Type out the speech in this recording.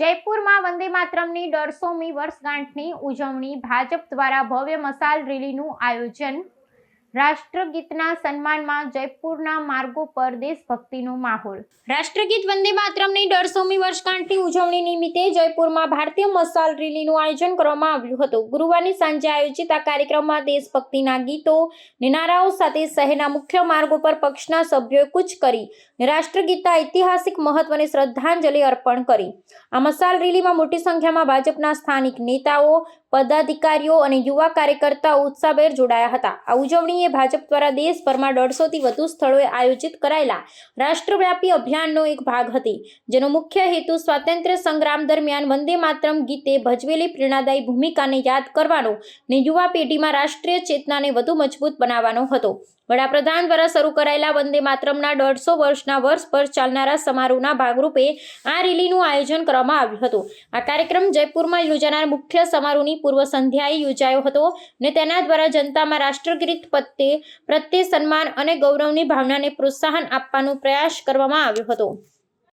જયપુરમાં વંદે માતરમની દોઢસોમી વર્ષગાંઠની ઉજવણી ભાજપ દ્વારા ભવ્ય મસાલ રેલીનું આયોજન રાષ્ટ્રગીતના સન્માનમાં જયપુરના માર્ગો પર દેશભક્તિનો માહોલ. રાષ્ટ્રગીત વંદે માતરમની દોઢસોમી વર્ષગાંઠની ઉજવણી નિમિત્તે જયપુરમાં ભારતીય મસાલ રેલીનું આયોજન કરવામાં આવ્યું હતું. ગુરુવારની સાંજે આયોજિત આ કાર્યક્રમમાં દેશભક્તિના ગીતો નિનારાઓ સાથે શહેરના મુખ્ય માર્ગો પર પક્ષના સભ્યોએ કૂચ કરી રાષ્ટ્રગીતના ઐતિહાસિક મહત્વને શ્રદ્ધાંજલિ અર્પણ કરી. આ મસાલ રેલીમાં મોટી સંખ્યામાં ભાજપના સ્થાનિક નેતાઓ પદાધિકારીઓ અને યુવા કાર્યકર્તાઓ ઉત્સાહભેર જોડાયા હતા. આ ઉજવણીએ ભાજપ દ્વારા દેશભરમાં દોઢસોથી વધુ સ્થળોએ આયોજિત કરાયેલા રાષ્ટ્રવ્યાપી અભિયાનનો એક ભાગ હતી, જેનો મુખ્ય હેતુ સ્વાતંત્ર્ય સંગ્રામ દરમિયાન વંદે માતરમ ગીતે ભજવેલી પ્રેરણાદાયી ભૂમિકાને યાદ કરવાનો ને યુવા પેઢીમાં રાષ્ટ્રીય ચેતનાને વધુ મજબૂત બનાવવાનો હતો. વડાપ્રધાન દ્વારા શરૂ કરાયેલા વંદે માતરમના દોઢસો વર્ષના વર્ષ પર ચાલનારા સમારોહના ભાગરૂપે આ રેલીનું આયોજન કરવામાં આવ્યું હતું. આ કાર્યક્રમ જયપુરમાં યોજાનાર મુખ્ય સમારોહની પૂર્વ સંધ્યાએ યોજાયો હતો ને તેના દ્વારા જનતામાં રાષ્ટ્રગીત પ્રત્યે પ્રત્યે સન્માન અને ગૌરવની ભાવનાને પ્રોત્સાહન આપવાનો પ્રયાસ કરવામાં આવ્યો હતો.